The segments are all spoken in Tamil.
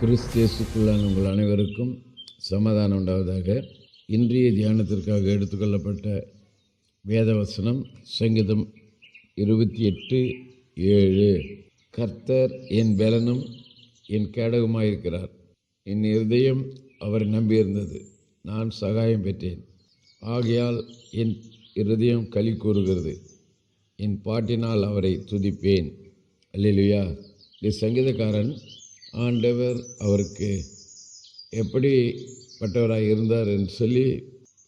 கிறிஸ்தியசுக்குள்ளான உங்கள் அனைவருக்கும் சமாதானம் உண்டாவதாக. இன்றைய தியானத்திற்காக எடுத்துக்கொள்ளப்பட்ட வேதவசனம் சங்கீதம் இருபத்தி எட்டு ஏழு. கர்த்தர் என் பலனும் என் கேடகமாயிருக்கிறார். என் இருதயம் அவரை நம்பியிருந்தது. நான் சகாயம் பெற்றேன். ஆகையால் என் இருதயம் களி கூறுகிறது. என் பாட்டினால் அவரை துதிப்பேன். அல்லையா இந்த சங்கீதக்காரன் ஆண்டவர் அவருக்கு எப்படிப்பட்டவராக இருந்தார் என்று சொல்லி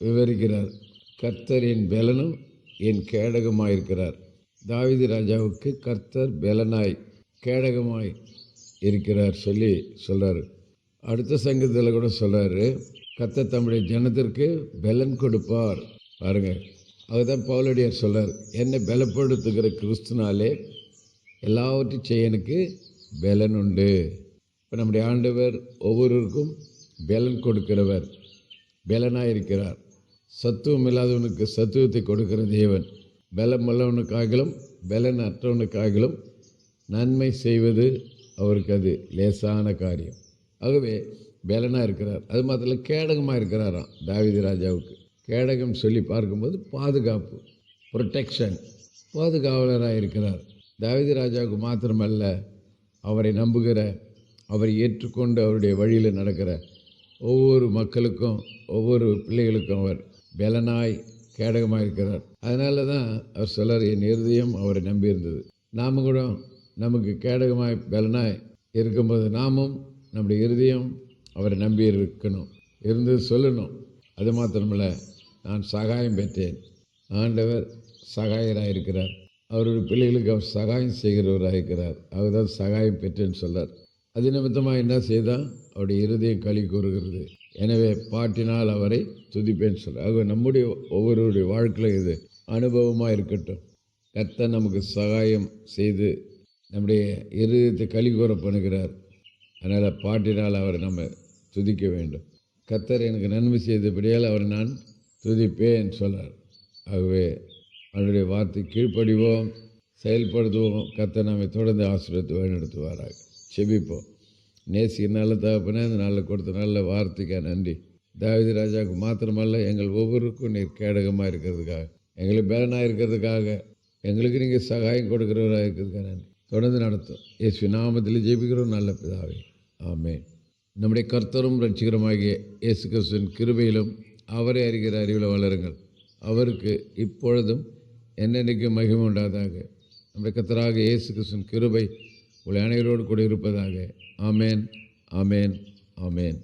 விவரிக்கிறார். கர்த்தர் என் பலனும் என் கேடகமாயிருக்கிறார். தாவிதி ராஜாவுக்கு கர்த்தர் பலனாய் கேடகமாய் இருக்கிறார் சொல்லி சொல்கிறார் அடுத்த சங்கத்தில் கூட சொல்கிறாரு கர்த்தர் தம்முடைய ஜனத்திற்கு பலன் கொடுப்பார். பாருங்கள் அதுதான் பவுலடியார் சொல்கிறார் என்னை பலப்படுத்துகிற கிறிஸ்துனாலே எல்லாவற்றையும் செய்ய எனக்கு பலன் உண்டு. இப்போ நம்முடைய ஆண்டவர் ஒவ்வொருவருக்கும் பலன் கொடுக்கிறவர் பலனாக இருக்கிறார் சத்துவம் இல்லாதவனுக்கு சத்துவத்தை கொடுக்கிற தேவன். பலம் உள்ளவனுக்காகலும் பலன் அற்றவனுக்காகலும் நன்மை செய்வது அவருக்கு அது லேசான காரியம். ஆகவே பலனாக இருக்கிறார். அது மாத்திரம் கேடகமாக இருக்கிறாராம் தாவிதி ராஜாவுக்கு. கேடகம் சொல்லி பார்க்கும்போது பாதுகாப்பு ப்ரொடெக்ஷன் பாதுகாவலராக இருக்கிறார் தாவிதி ராஜாவுக்கு மாத்திரமல்ல அவரை நம்புகிற அவரை ஏற்றுக்கொண்டு அவருடைய வழியில் நடக்கிற ஒவ்வொரு மக்களுக்கும் ஒவ்வொரு பிள்ளைகளுக்கும் அவர் பலனாய் கேடகமாக இருக்கிறார். அதனால தான் அவர் சொல்றார் என் இருதயம் அவரை நம்பியிருந்தது. நாம் கூட நமக்கு கேடகமாய் பலனாய் இருக்கும்போது நாமும் நம்முடைய இருதயம் அவரை நம்பி இருக்கணும் இருந்து சொல்லணும். அது மாத்திரமில்ல நான் சகாயம் பெற்றேன். ஆண்டவர் சகாயராக இருக்கிறார். அவருடைய பிள்ளைகளுக்கு அவர் சகாயம் செய்கிறவராக இருக்கிறார். அவர் தான் சகாயம் பெற்றேன்னு சொல்றார் அது நிமித்தமாக என்ன செய்தால் அவருடைய இருதயம் களி கூறுகிறது. எனவே பாட்டினால் அவரை துதிப்பேன்னு சொல்ல ஆக நம்முடைய ஒவ்வொருவருடைய வாழ்க்கையில் இது அனுபவமாக இருக்கட்டும். கத்த நமக்கு சகாயம் செய்து நம்முடைய இருதயத்தை களி கூற பண்ணுகிறார். அதனால் பாட்டினால் அவரை நம்ம துதிக்க வேண்டும். கத்தர் எனக்கு நன்மை செய்தபடியால் அவரை நான் துதிப்பேன் சொல்கிறார் ஆகவே அவருடைய வார்த்தை கீழ்ப்படிவோம் செயல்படுத்துவோம். கத்தர் நம்மை தொடர்ந்து ஆசிரியத்தை வழிநடத்துவாராக. செபிப்போம். நேசிக்க நல்ல தகப்பனே அந்த நல்ல கொடுத்த நல்ல வார்த்தைக்காக நன்றி. தாவதி ராஜாவுக்கு மாத்திரமல்ல எங்கள் ஒவ்வொருக்கும் நீர் கேடகமாக இருக்கிறதுக்காக எங்களுக்கு பேலனாக இருக்கிறதுக்காக எங்களுக்கு நீங்கள் சகாயம் கொடுக்குறவராக இருக்கிறதுக்காக நன்றி. தொடர்ந்து நடத்தும். இயேசு நாமத்தில் ஜெபிக்கிறோம். நல்ல பிதாவே. ஆமென். நம்முடைய கர்த்தரும் ரட்சிகரமாகிய இயேசு கிறிஸ்துவின் கிருபையிலும் அவரை அறிகிற அறிவில் வளருங்கள். அவருக்கு இப்பொழுதும் என்னென்னைக்கும் மகிமை உண்டாதாக. நம்முடைய கர்த்தராக இயேசு கிறிஸ்துவின் கிருபை உங்களை அனைவரோடு கூட இருப்பதாக. ஆமேன் ஆமேன் ஆமேன்.